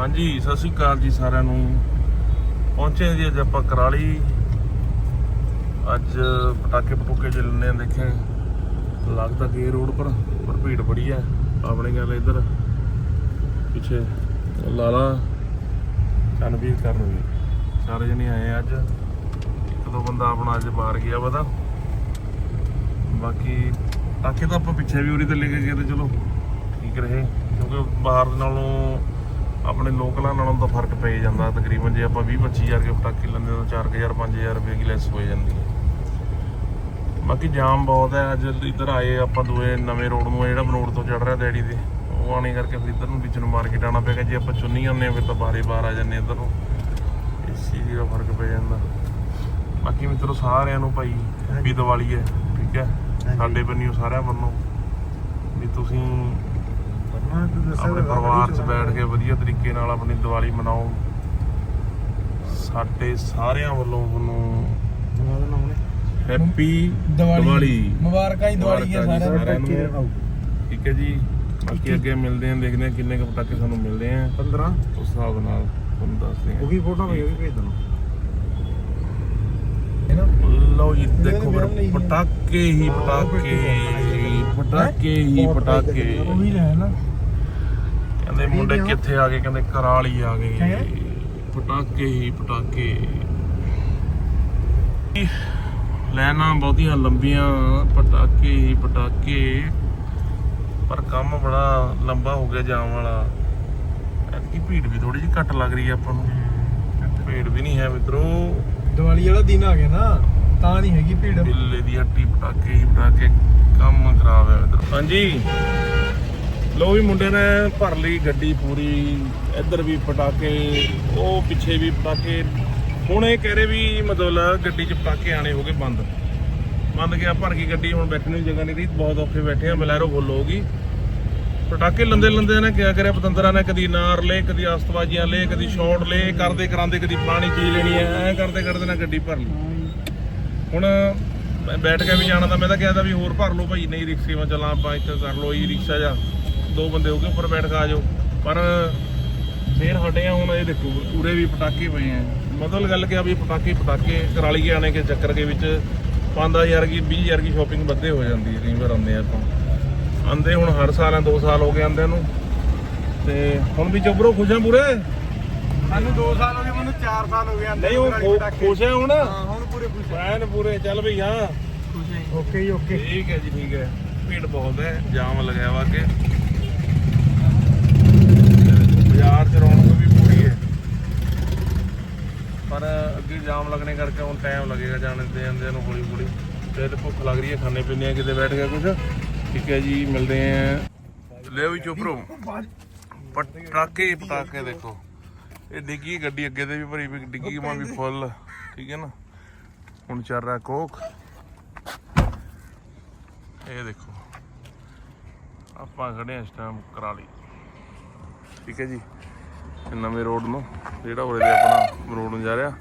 ਹਾਂਜੀ, ਸਤਿ ਸ਼੍ਰੀ ਅਕਾਲ ਜੀ ਸਾਰਿਆਂ ਨੂੰ। ਪਹੁੰਚੇ ਜੀ, ਅੱਜ ਆਪਾਂ ਕਰਾਲੀ। ਅੱਜ ਪਟਾਕੇ ਪਟੂਕੇ ਚੱਲਣੇ ਆ ਦੇਖਿਆ। ਲੱਗਦਾ ਗੇ ਰੋਡ ਪਰ ਪਰ ਭੀੜ ਬੜੀ ਹੈ ਆਪਣੇ ਗੱਲ ਇੱਧਰ। ਪਿੱਛੇ ਲਾਲਾ ਚੰਨਵੀਰ ਕਰਨ ਵੀ। ਸਾਰੇ ਜਣੇ ਆਏ ਆ ਅੱਜ। ਇੱਕ ਦੋ ਬੰਦਾ ਆਪਣਾ ਅੱਜ ਬਾਹਰ ਗਿਆ ਪਤਾ ਬਾਕੀ ਪਟਾਕੇ ਤਾਂ ਆਪਾਂ ਪਿੱਛੇ ਵੀ ਉਰੀ ਤੇ ਲੈ ਕੇ ਗਏ ਤੇ ਚਲੋ, ਠੀਕ ਰਹੇ। ਕਿਉਂਕਿ ਬਾਹਰ ਨਾਲੋਂ ਆਪਣੇ ਲੋਕਲਾਂ ਨਾਲੋਂ ਤਾਂ ਫ਼ਰਕ ਪੈ ਜਾਂਦਾ। ਤਕਰੀਬਨ ਜੇ ਆਪਾਂ 20 25000 ਕੇ ਪਟਾਕੇ ਲੈਂਦੇ ਤਾਂ 4000 5000 ਰੁਪਏ ਦੀ ਲੈਸ ਹੋ ਜਾਂਦੀ ਹੈ। ਬਾਕੀ ਜਾਮ ਬਹੁਤ ਹੈ। ਅੱਜ ਇੱਧਰ ਆਏ ਆਪਾਂ ਦੂਏ ਨਵੇਂ ਰੋਡ ਨੂੰ ਆ ਜਿਹੜਾ ਬਨੋੜ ਤੋਂ ਚੜ ਰਿਹਾ ਡੈਡੀ ਦੇ ਉਹ ਆਣੇ ਕਰਕੇ ਫਿਰ ਇੱਧਰ ਨੂੰ ਵਿੱਚ ਨੂੰ ਮਾਰਕੀਟ ਆਣਾ ਪਿਆ ਜੇ ਆਪਾਂ ਚੁੰਨੀ ਆਉਂਦੇ ਹਾਂ ਫਿਰ ਤਾਂ ਬਾਰੇ ਬਾਹਰ ਆ ਜਾਂਦੇ ਇੱਧਰ ਨੂੰ। ਇਸ ਚੀਜ਼ ਦਾ ਫ਼ਰਕ ਪੈ ਜਾਂਦਾ। ਬਾਕੀ ਮਿੱਤਰੋ ਸਾਰਿਆਂ ਨੂੰ ਭਾਈ ਹੈਪੀ ਦੀਵਾਲੀ ਹੈ ਠੀਕ ਹੈ? ਸਾਡੇ ਬੰਨਿਓ ਸਾਰਿਆਂ ਵੱਲੋਂ ਵੀ ਤੁਸੀਂ ਆਪਣੇ ਪਰਿਵਾਰ 'ਚ ਬੈਠ ਕੇ ਵਧੀਆ ਤਰੀਕੇ ਨਾਲ ਆਪਣੀ ਦੀਵਾਲੀ ਮਨਾਓ। ਸਾਡੇ ਸਾਰਿਆਂ ਵੱਲੋਂ ਤੁਹਾਨੂੰ ਹੈਪੀ ਦੀਵਾਲੀ। ਮੁਬਾਰਕਾਂ ਹੀ ਦੀਵਾਲੀ ਮੁਬਾਰਕਾਂ ਜੀ ਸਾਰਿਆਂ ਨੂੰ। ਸਾਰਿਆਂ ਨੂੰ। ਠੀਕ ਹੈ ਜੀ। ਬਾਕੀ ਅੱਗੇ ਮਿਲਦੇ ਆਂ ਦੇਖਦੇ ਆਂ ਕਿੰਨੇ ਕੁ ਪਟਾਕੇ ਸਾਨੂੰ ਮਿਲਦੇ ਆਂ। 15 ਉਸ ਹਿਸਾਬ ਨਾਲ ਤੁਹਾਨੂੰ ਦੱਸਦੇ ਆਂ ਉਹੀ ਫੋਟੋ ਭੇਜ ਵੀ ਭੇਜ ਦੇਣਾ ਲਓ ਜੀ ਦੇਖੋ ਫਿਰ ਪਟਾਕੇ ਹੀ ਪਟਾਕੇ। ਪਟਾਕੇ ਹੀ ਪਟਾਕੇ। ਉਹੀ ਲੈ ਨਾ। ਕਹਿੰਦੇ ਮੁੰਡੇ ਕਿੱਥੇ ਆ ਗਏ? ਕਹਿੰਦੇ ਕਰਾਲੀ ਆ ਗਏ। ਪਟਾਕੇ ਹੀ ਪਟਾਕੇ। ਲੈਣਾ ਬਹੁਤੀਆਂ ਲੰਬੀਆਂ ਪਟਾਕੇ ਹੀ ਪਟਾਕੇ। ਪਰ ਕੰਮ ਬੜਾ ਲੰਬਾ ਹੋ ਗਿਆ ਜਾਮ ਵਾਲਾ। ਐਤਕੀ ਭੀੜ ਵੀ ਥੋੜੀ ਜਿਹੀ ਘੱਟ ਲੱਗ ਰਹੀ ਹੈ ਆਪਾਂ ਨੂੰ। ਭੀੜ ਵੀ ਨਹੀਂ ਹੈ ਮਿੱਤਰੋ। ਦੀਵਾਲੀ ਵਾਲਾ ਦਿਨ ਆ ਗਿਆ ਨਾ। ਤਾਂ ਨਹੀਂ ਹੈਗੀ ਭੀੜ। ਦਿੱਲੇ ਦੀ ਹੱਟੀ ਪਟਾਕੇ ਹੀ ਪਟਾਕੇ ਕੰਮ ਖਰਾਬ ਹੈ ਮਿੱਤਰੋ ਹਾਂਜੀ। ਲੋ ਵੀ ਮੁੰਡੇ ਨੇ ਭਰ ਲਈ ਗੱਡੀ ਪੂਰੀ ਇੱਧਰ ਵੀ ਪਟਾਕੇ ਉਹ ਪਿੱਛੇ ਵੀ ਪਟਾਕੇ। ਹੁਣ ਇਹ ਕਹਿ ਰਹੇ ਵੀ ਮਤਲਬ ਗੱਡੀ 'ਚ ਪਟਾਕੇ ਆਣੇ ਹੋਗੇ ਬੰਦ। ਬੰਦ ਗਿਆ ਭਰ ਗਈ ਗੱਡੀ ਹੁਣ ਬੈਠਣ ਦੀ ਜਗ੍ਹਾ ਨਹੀਂ ਰਹੀ ਬਹੁਤ ਔਖੇ ਬੈਠੇ ਆ ਬਲੈਰੋ ਫੁੱਲ ਹੋਗੀ ਪਟਾਕੇ ਲੰਦੇ ਲੰਦੇ ਨੇ ਕਿਆ ਕਰਿਆ ਪਤੰਦਰਾਂ ਨੇ ਕਦੀ ਨਾਰ ਲੈ ਕਦੀ ਆਸਤਬਾਜ਼ੀਆਂ ਲੈ ਕਦੀ ਸ਼ਾਟ ਲੈ ਕਰਦੇ ਕਰਾਂਦੇ ਕਦੀ ਪੁਰਾਣੀ ਚੀਜ਼ ਲੈਣੀ ਐ ਐ ਕਰਦੇ ਕਰਦੇ ਨਾ ਗੱਡੀ ਭਰ ਲਈ। ਹੁਣ ਮੈਂ ਬੈਠ ਕੇ ਵੀ ਜਾਣਾ ਤਾਂ ਮੈਂ ਤਾਂ ਕਿਹਾ ਤਾਂ ਵੀ ਹੋਰ ਭਰ ਲਓ ਭਾਈ ਨਹੀਂ ਰਿਕਸ਼ੇ ਮੈਂ ਚੱਲਾਂ ਆਪਾਂ ਇੱਕ ਕਰ ਲਓ ਇਹ ਰਿਕਸ਼ਾ ਜਾ ਦੋ ਬੰਦੇ ਹੋ ਗਏ ਉੱਪਰ ਬੈਠ ਕੇ ਆ ਜਾਓ। ਪਰ ਫੇਰ ਹਟੇ ਆ ਹੁਣ ਇਹ ਦੇਖੋ ਪੂਰੇ ਵੀ ਪਟਾਕੇ ਪਏ ਆ। ਮਤਲਬ ਗੱਲ ਕਿਹਾ ਵੀ ਪਟਾਕੇ ਪਟਾਕੇ ਕਰਾਲੀ ਕੇ ਆਣੇ ਕੇ ਚੱਕਰ ਦੇ ਵਿੱਚ। 5000 ਕੀ 20000 ਕੀ ਸ਼ਾਪਿੰਗ ਵੱਧੇ ਹੋ ਜਾਂਦੀ ਹੈ ਕਈ ਵਾਰ ਆਉਂਦੇ ਆ ਆਪਾਂ। ਆਂਦੇ ਹੁਣ ਹਰ ਸਾਲ ਆ 2 ਸਾਲ ਹੋ ਗਏ ਆਂਦੇ ਨੂੰ। ਤੇ ਹੁਣ ਵੀ ਚੁੱਪਰੋ ਖੁਸ਼ ਆ ਪੂਰੇ? ਸਾਨੂੰ 2 ਸਾਲ ਹੋ ਗਏ ਮੈਨੂੰ 4 ਸਾਲ ਹੋ ਗਏ ਨਹੀਂ ਉਹ ਖੁਸ਼ ਆ ਹੁਣ? ਹਾਂ ਹੁਣ ਪੂਰੇ ਖੁਸ਼ ਐਨ ਪੂਰੇ ਚੱਲ ਬਈ ਹਾਂ। ਓਕੇ ਜੀ ਓਕੇ। ਠੀਕ ਹੈ ਜੀ ਠੀਕ ਹੈ। ਭੀੜ ਬਹੁਤ ਹੈ ਜਾਮ ਲੱਗਿਆ ਵਾ ਕੇ ਬਾਜ਼ਾਰ ਚ ਰੌਣਕ ਵੀ ਪੂਰੀ ਹੈ। ਪਰ ਅੱਗੇ ਜਾਮ ਲੱਗਣੇ ਕਰਕੇ ਹੁਣ ਟਾਈਮ ਲੱਗੇਗਾ ਜਾਣ ਦੇ ਜਾਂਦੇ ਨੂੰ ਹੌਲੀ ਹੌਲੀ ਤੇ ਤੇ ਭੁੱਖ ਲੱਗ ਰਹੀ ਹੈ ਖਾਣੇ ਪੀਣੇ ਆ ਕਿਤੇ ਬੈਠ ਕੇ ਕੁਝ ਠੀਕ ਹੈ ਜੀ ਮਿਲਦੇ ਆ ਲੈ ਵੀ ਚੁੱਪ ਰਹੋ। ਪਟਾਕੇ ਹੀ ਪਟਾਕੇ ਦੇਖੋ। ਇਹ ਡਿੱਗੀ ਗੱਡੀ ਅੱਗੇ ਤੇ ਵੀ ਭਰੀ ਵੀ ਡਿੱਗੀ ਮਾਂ ਵੀ ਫੁੱਲ। ਠੀਕ ਹੈ ਨਾ? ਹੁਣ ਚੱਲ ਰਿਹਾ ਕੋਕ। ਇਹ ਦੇਖੋ। ਆਪਾਂ ਖੜੇ ਆ ਇਸ ਟਾਈਮ ਕਰਾਲੀ। ਠੀਕ ਹੈ ਜੀ। ਨਵੇਂ ਰੋਡ ਨੂੰ, ਜਿਹੜਾ ਉਰੇ ਦੇ ਆਪਣਾ ਰੋਡ ਨੂੰ ਜਾ ਰਿਹਾ